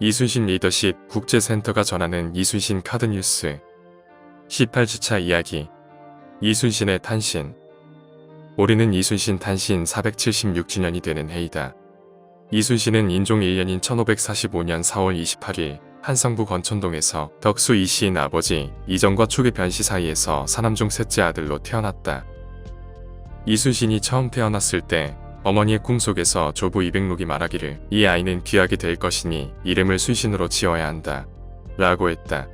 이순신 리더십 국제센터가 전하는 이순신 카드뉴스 18주차 이야기 이순신의 탄신 올해는 이순신 탄신 476주년이 되는 해이다. 이순신은 인종 1년인 1545년 4월 28일 한성부 건천동에서 덕수 이시인 아버지 이정과 초계 변씨 사이에서 사남중 셋째 아들로 태어났다. 이순신이 처음 태어났을 때 어머니의 꿈속에서 조부 이백록이 말하기를 이 아이는 귀하게 될 것이니 이름을 순신으로 지어야 한다. 라고 했다.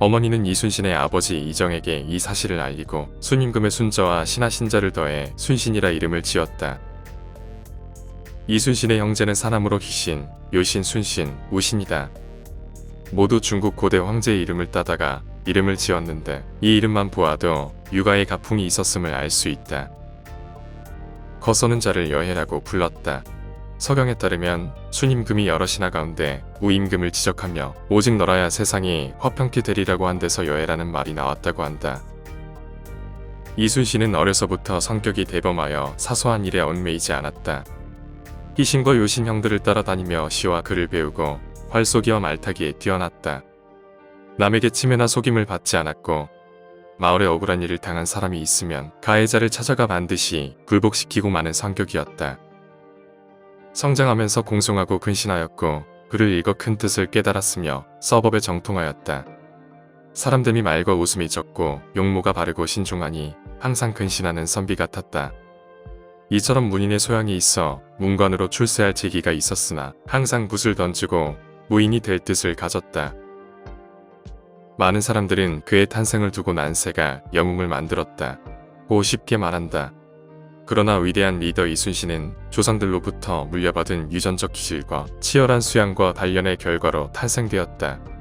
어머니는 이순신의 아버지 이정에게 이 사실을 알리고 순임금의 순자와 신하 신자를 더해 순신이라 이름을 지었다. 이순신의 형제는 사남으로 희신, 요신, 순신, 우신이다. 모두 중국 고대 황제의 이름을 따다가 이름을 지었는데 이 이름만 보아도 육아의 가풍이 있었음을 알 수 있다. 거서는 자를 여해라고 불렀다. 서경에 따르면 순임금이 여러 신하 가운데 우임금을 지적하며 오직 너라야 세상이 화평케 되리라고 한 데서 여해라는 말이 나왔다고 한다. 이순신은 어려서부터 성격이 대범하여 사소한 일에 얽매이지 않았다. 희신과 요신 형들을 따라다니며 시와 글을 배우고 활쏘기와 말타기에 뛰어났다. 남에게 침해나 속임을 받지 않았고 마을에 억울한 일을 당한 사람이 있으면 가해자를 찾아가 반드시 굴복시키고 마는 성격이었다. 성장하면서 공송하고 근신하였고 글을 읽어 큰 뜻을 깨달았으며 서법에 정통하였다. 사람됨이 말과 웃음이 적고 용모가 바르고 신중하니 항상 근신하는 선비 같았다. 이처럼 문인의 소양이 있어 문관으로 출세할 재기가 있었으나 항상 붓을 던지고 무인이 될 뜻을 가졌다. 많은 사람들은 그의 탄생을 두고 난세가 영웅을 만들었다. 고 쉽게 말한다. 그러나 위대한 리더 이순신은 조상들로부터 물려받은 유전적 기질과 치열한 수양과 단련의 결과로 탄생되었다.